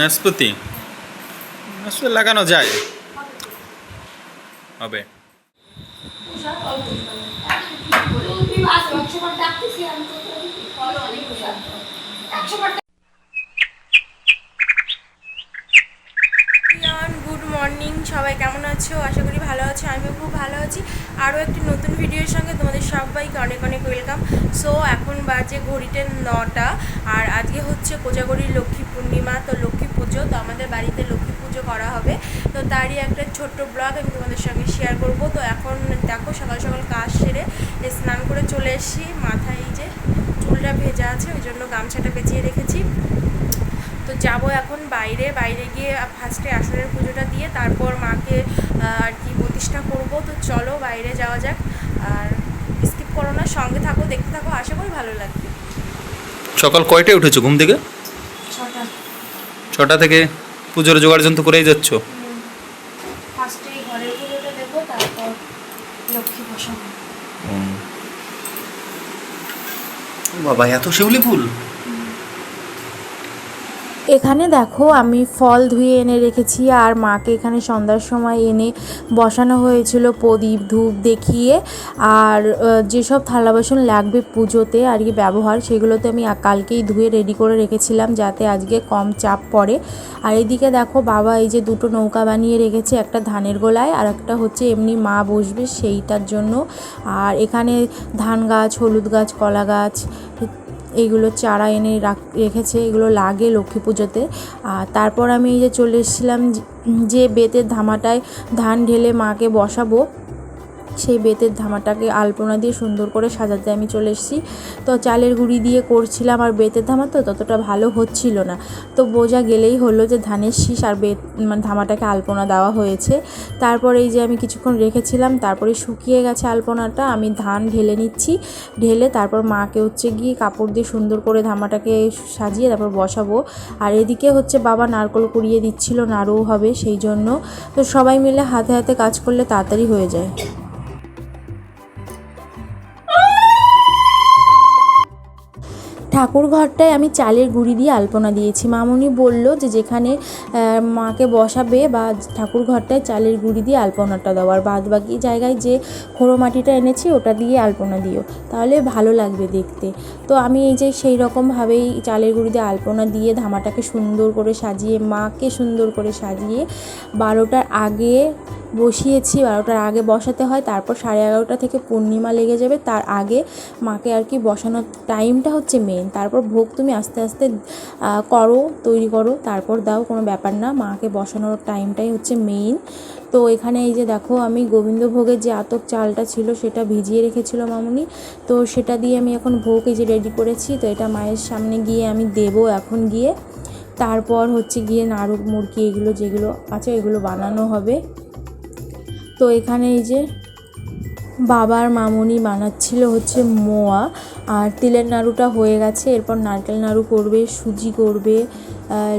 নাশপাতি নাশপাতি লাগানো যায়। হবে। গুড মর্নিং সবাই কেমন আছো? আশা করি ভালো আছো, আমিও খুব ভালো আছি। আরও একটি নতুন ভিডিওর সঙ্গে তোমাদের সবাইকে অনেক অনেক ওয়েলকাম সো এখন বাজে ঘড়িতে নটা, আর আজকে হচ্ছে কোজাগরির লক্ষ্মী পূর্ণিমা তো লক্ষ্মী পুজো তো আমাদের বাড়িতে লক্ষ্মী পুজো করা হবে তো তারই একটা ছোট্ট ব্লগ আমি তোমাদের সঙ্গে শেয়ার করব। তো এখন দেখো সকাল সকাল কাজ সেরে স্নান করে চলে এসেছি। মাথায় এই যে চুলটা ভেজা আছে ওই জন্য গামছাটা বেঁচিয়ে রেখেছি। তো যাব এখন বাইরে। বাইরে গিয়ে ফার্স্টে আসরের পুজোটা দিয়ে তারপর মাকে আর কি প্রতিষ্ঠা করব। তো চলো বাইরে যাওয়া যাক। আর স্কিপ করো না সঙ্গে থাকো দেখতে থাকো। আশা করি ভালো লাগবে। সকাল কয়টায় উঠেছো ঘুম থেকে? ছটা। ছটা থেকে পুজোর জোগাড় যন্ত্র করেই যাচ্ছ? ফার্স্টে ঘরের পুজোটা দেবো তারপর লক্ষ্মী বসাবো বাবা এত শিউলি ফুল? এখানে দেখো আমি ফল ধুয়ে এনে রেখেছি আর মাকে এখানে সন্ধ্যার সময় এনে বসানো হয়েছিল প্রদীপ ধূপ দেখিয়ে। আর যেসব থালা বাসন লাগবে পুজোতে আর কি ব্যবহার, সেগুলোতে আমি কালকেই ধুয়ে রেডি করে রেখেছিলাম যাতে আজকে কম চাপ পড়ে। আর এইদিকে দেখো বাবা এই যে দুটো নৌকা বানিয়ে রেখেছে, একটা ধানের গোলায় আর একটা হচ্ছে এমনি মা বসবে সেইটার জন্য। আর এখানে ধান গাছ, হলুদ গাছ, কলা গাছ এইগুলো চারা এনে রাখ- রেখেছে, এগুলো লাগে লক্ষ্মী পুজোতে। আর তারপর আমি এই যে চলে এসেছিলাম যে- বেতের ধামাটায় ধান ঢেলে মাকে বসাবো সেই বেতের ধামাটাকে আলপনা দিয়ে সুন্দর করে সাজাতে আমি চলে এসেছি। তো চালের গুঁড়ি দিয়ে করছিলাম আর বেতের ধামা তো ততটা ভালো হচ্ছিল না। তো বোঝা গেলেই হলো যে ধানের শীষ আর বেত মানে ধামাটাকে আলপনা দেওয়া হয়েছে। তারপর এই যে আমি কিছুক্ষণ রেখেছিলাম, তারপরে শুকিয়ে গেছে আলপনাটা, আমি ধান ঢেলে নিচ্ছি। ঢেলে তারপর মাকে হচ্ছে গিয়ে কাপড় দিয়ে সুন্দর করে ধামাটাকে সাজিয়ে তারপর বসাবো। আর এদিকে হচ্ছে বাবা নারকল কুড়িয়ে দিচ্ছিল নাড়ু হবে সেই জন্য। তো সবাই মিলে হাতে হাতে কাজ করলে তাড়াতাড়ি হয়ে যায়। ঠাকুর ঘরটায় আমি চালের গুঁড়ি দিয়ে আলপনা দিয়েছি। মামুনি বলল যে যেখানে মাকে বসাবে বা ঠাকুর ঘরটায় চালের গুঁড়ি দিয়ে আলপনাটা দাও আর বাদ বাকি জায়গায় যে খোড়ো মাটিটা এনেছি ওটা দিয়ে আলপনা দিও। তাহলে ভালো লাগবে দেখতে। তো আমি এই যে সেই রকমভাবেই চালের গুঁড়ি দিয়ে আলপনা দিয়ে ধামাটাকে সুন্দর করে সাজিয়ে, মাকে সুন্দর করে সাজিয়ে বারোটার আগে বসিয়েছি। বারোটার আগে বসাতে হয়, তারপর সাড়ে এগারোটা থেকে পূর্ণিমা লেগে যাবে। তার আগে মাকে আর কি বসানোর টাইমটা হচ্ছে মেন তারপর ভোগ তুমি আস্তে আস্তে করো, তৈরি করো। তারপর দাও, কোনো ব্যাপার না। মাকে বসানোর টাইমটাই হচ্ছে মেইন তো এখানে এই যে দেখো, আমি গোবিন্দভোগের যে আতক চালটা ছিল, সেটা ভিজিয়ে রেখেছিল মামুনি। তো সেটা দিয়ে আমি এখন ভোগ এই যে রেডি করেছি। তো এটা মায়ের সামনে গিয়ে আমি দেবো এখন গিয়ে। তারপর হচ্ছে গিয়ে নাড়ু মুরগি এগুলো যেগুলো আছে, এগুলো বানানো হবে। তো এখানে এই যে বাবার মামুনি বানাচ্ছিল হচ্ছে মোয়া আর তিলের নাড়ুটা হয়ে গেছে। এরপর নারকেল নাড়ু করবে, সুজি করবে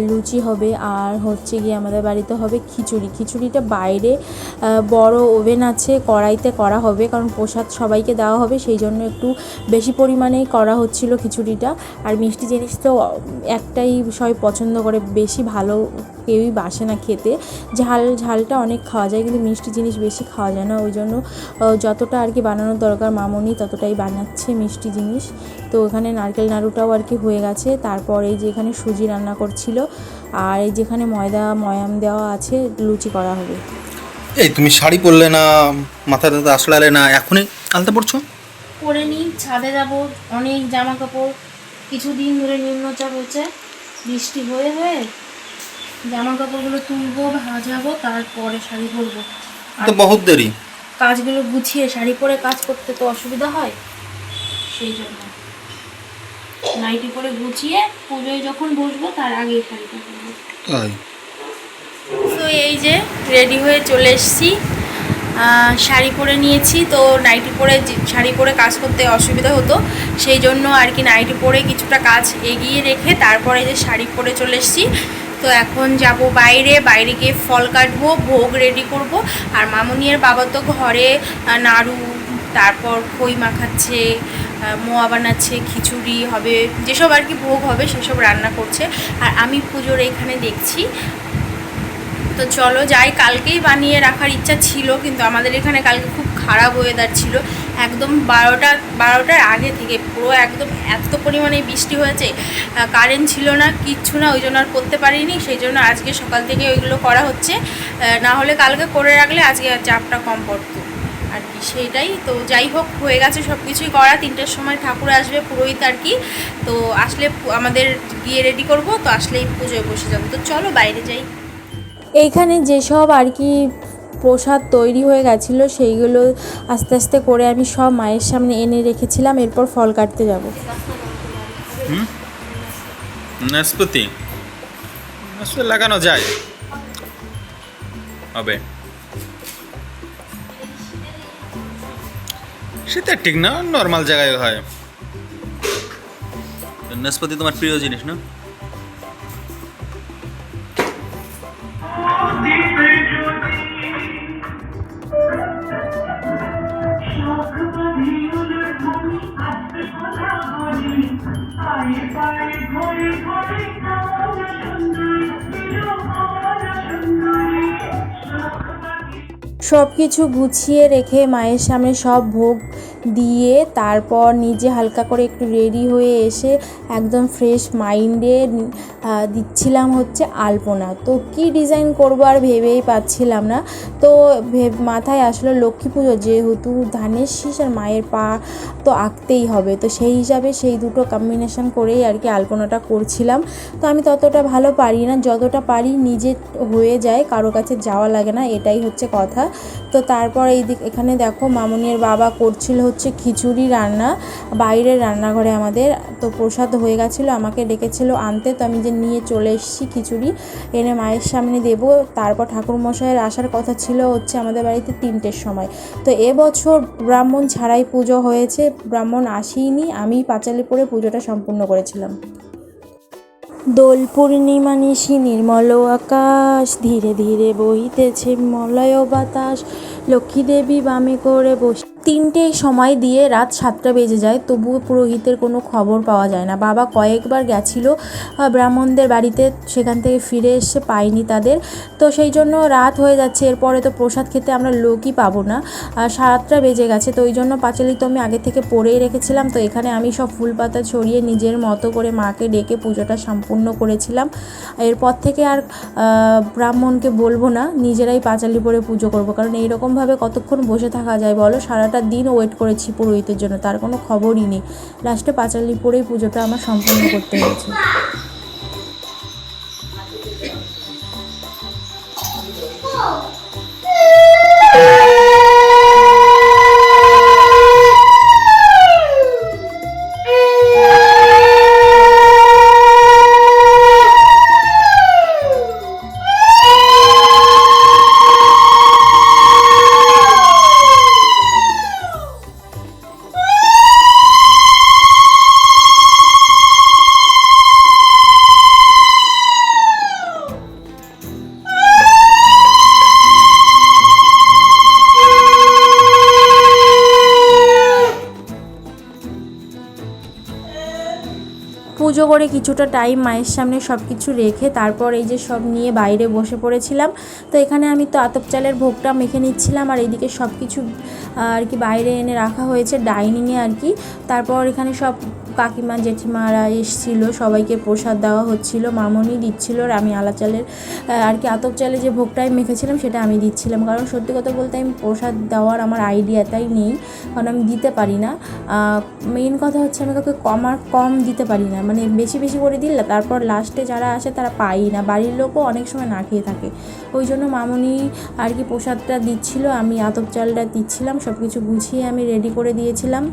লুচি হবে আর হচ্ছে গিয়ে আমাদের বাড়িতে হবে খিচুড়ি। খিচুড়িটা বাইরে বড় ওভেন আছে, কড়াইতে করা হবে কারণ প্রসাদ সবাইকে দেওয়া হবে, সেই জন্য একটু বেশি পরিমাণেই করা হচ্ছিল খিচুড়িটা। আর মিষ্টি জিনিস তো একটাই সবাই পছন্দ করে, বেশি ভালো কেউই বাসে না খেতে। ঝাল ঝালটা অনেক খাওয়া যায় কিন্তু মিষ্টি জিনিস বেশি খাওয়া যায় না। ওই জন্য যতটা আর কি বানানোর দরকার মামনি ততটাই বানাচ্ছে মিষ্টি জিনিস। তো ওখানে নারকেল নাড়ুটাও আর কি হয়ে গেছে। তারপর এই যে এখানে সুজি রান্না করছিল আর এই যেখানে ময়দা ময়াম দেওয়া আছে লুচি করা হবে। এই তুমি শাড়ি পরলে না মাথাতে আশড়ালে না এখনই আলতা পড়ছো পরে নিই ছাদে যাব অনেক জামা কাপড় কিছুদিন ধরে নিম্নচাপ হচ্ছে বৃষ্টি হয়ে হয়ে জামা কাপড়গুলো তুলবো ভাজাবো তারপরে শাড়ি পরবো। তো বহুত দেরি। কাজগুলো গুছিয়ে শাড়ি পরে কাজ করতে তো অসুবিধা হয় সেই জন্য। নাইটি পরে গুছিয়ে পুজোয় যখন বসবো তার আগেই শাড়িটা পরবো। তাই? তো এই যে রেডি হয়ে চলে এসেছি। শাড়ি পরে নিয়েছি তো নাইটি পরে শাড়ি পরে কাজ করতে অসুবিধা হতো। সেই জন্য আর কি নাইটি পরে কিছুটা কাজ এগিয়ে রেখে তারপরে যে শাড়ি পরে চলে এসেছি। তো এখন যাব বাইরে বাইরে গিয়ে ফল কাটবো, ভোগ রেডি করব। আর মামুনিয়ার বাবা তো ঘরে নাড়ু, তারপর খই মাখাচ্ছে মোয়া বানাচ্ছে, খিচুড়ি হবে, যেসব আর কি ভোগ হবে সেসব রান্না করছে। আর আমি পুজোর এখানে দেখছি। তো চলো যাই, কালকেই বানিয়ে রাখার ইচ্ছা ছিল, কিন্তু আমাদের এখানে কালকে খুব খারাপ ওয়েদার ছিল। একদম বারোটা, বারোটার আগে থেকে পুরো একদম এত পরিমাণে বৃষ্টি হয়েছে কারেন্ট ছিল না, কিচ্ছু না, ওই জন্য আর করতে পারিনি, সেই জন্য আজকে সকাল থেকে ওইগুলো করা হচ্ছে না হলে কালকে করে রাখলে আজকে চাপটা কম পড়তো। আর কি, সেটাই, তো যাই হোক, হয়ে গেছে সব কিছুই করা, তিনটের সময় ঠাকুর আসবে, পুরোহিত আর কি, তো আসলে আমাদের গিয়ে রেডি করব, তো আসলেই পুজোয় বসে যাব, তো চলো বাইরে যাই। এইখানে যেসব আর কি প্রসাদ তৈরি হয়ে গেছিল সেইগুলো আস্তে আস্তে করে আমি সব মায়ের সামনে এনে রেখেছিলাম এরপর ফল কাটতে যাব। নাশপাতি? নাশপাতি লাগানো যায়। হবে। সেটা ঠিক না নর্মাল জায়গায় হয়। নাশপাতি তোমার প্রিয় জিনিস না? পারে ঘরে ঘরে খাওয়া সুন্দর সব কিছু গুছিয়ে রেখে মায়ের সামনে সব ভোগ দিয়ে তারপর নিজে হালকা করে একটু রেডি হয়ে এসে একদম ফ্রেশ মাইন্ডে দিচ্ছিলাম হচ্ছে আলপনা। তো কি ডিজাইন করব আর ভেবেই পাচ্ছিলাম না। তো মাথায় আসলো লক্ষ্মী পুজো, যেহেতু ধানের শীষ আর মায়ের পা তো আঁকতেই হবে। তো সেই হিসাবে সেই দুটো কম্বিনেশন করেই আর কি আলপনাটা করছিলাম। তো আমি ততটা ভালো পারি না। যতটা পারি নিজে হয়ে যায়, কারও কাছে যাওয়া লাগে না, এটাই হচ্ছে কথা। তো তারপর এই দিক এখানে দেখো মামুনির বাবা করছিল হচ্ছে খিচুড়ি রান্না, বাইরের রান্নাঘরে আমাদের। তো প্রসাদ হয়ে গেছিল, আমাকে ডেকেছিল আনতে, তো আমি যে নিয়ে চলে এসেছি খিচুড়ি, এনে মায়ের সামনে দেবো। তারপর ঠাকুরমশাইয়ের আসার কথা ছিল হচ্ছে আমাদের বাড়িতে তিনটের সময়। তো এবছর ব্রাহ্মণ ছাড়াই পুজো হয়েছে, ব্রাহ্মণ আসেইনি আমি পাঁচালি পরে পুজোটা সম্পূর্ণ করেছিলাম। দোল পূর্ণিমা নিশি নির্মল আকাশ ধীরে ধীরে বহিতেছে মলয় বাতাস। লক্ষ্মী দেবী বামে করে বসে তিনটে সময় দিয়ে রাত সাতটা বেজে যায়, তবুও পুরোহিতের কোনো খবর পাওয়া যায় না। বাবা কয়েকবার গেছিল ব্রাহ্মণদের বাড়িতে, সেখান থেকে ফিরে এসে পাইনি তাদের। তো সেই জন্য রাত হয়ে যাচ্ছে, এরপরে তো প্রসাদ খেতে আমরা লোকই পাবো না। সাতটা বেজে গেছে, তো ওই জন্য পাঁচালি তো আমি আগে থেকে পড়েই রেখেছিলাম। তো এখানে আমি সব ফুল পাতা ছড়িয়ে নিজের মতো করে মাকে ডেকে পুজোটা সম্পূর্ণ করেছিলাম। এরপর থেকে আর ব্রাহ্মণকে বলব না, নিজেরাই পাঁচালি পরে পুজো করব। কারণ এইরকমভাবে কতক্ষণ বসে থাকা যায় বলো? সারাটা দিন ওয়েট করেছি পুরোহিতের জন্য, তার কোনো খবরই নেই। লাস্টে পাঁচালি পরেই পুজোটা আমার সম্পূর্ণ করতে হয়েছে। পুজো করে কিছুটা টাইম মায়ের সামনে সব কিছু রেখে তারপর এই যে সব নিয়ে বাইরে বসে পড়েছিলাম। তো এখানে আমি তো আতপ চালের ভোগটা মেখে নিচ্ছিলাম আর এইদিকে সব কিছু আর কি বাইরে এনে রাখা হয়েছে ডাইনিংয়ে আর কি। তারপর এখানে সব কাকিমা, জেঠিমারা এসেছিল, সবাইকে প্রসাদ দেওয়া হচ্ছিল, মামনি দিচ্ছিল আর আমি আলা চালের আর কি আতপ চালে যে ভোগটা আমি মেখেছিলাম সেটা আমি দিচ্ছিলাম। কারণ সত্যি কথা বলতে আমি প্রসাদ দেওয়ার আমার আইডিয়াটাই নেই, কারণ আমি দিতে পারি না। মেইন কথা হচ্ছে আমি কাউকে কম আর কম দিতে পারি না। মানে বেশি বেশি করে দিলে তারপর লাস্টে যারা আসে তারা পাই না। বাড়ির লোকও অনেক সময় না খেয়ে থাকে। ওই জন্য মামনি আর কি প্রসাদটা দিচ্ছিল, আমি আতপ চালটা দিচ্ছিলাম সব কিছু গুছিয়ে আমি রেডি করে দিয়েছিলাম।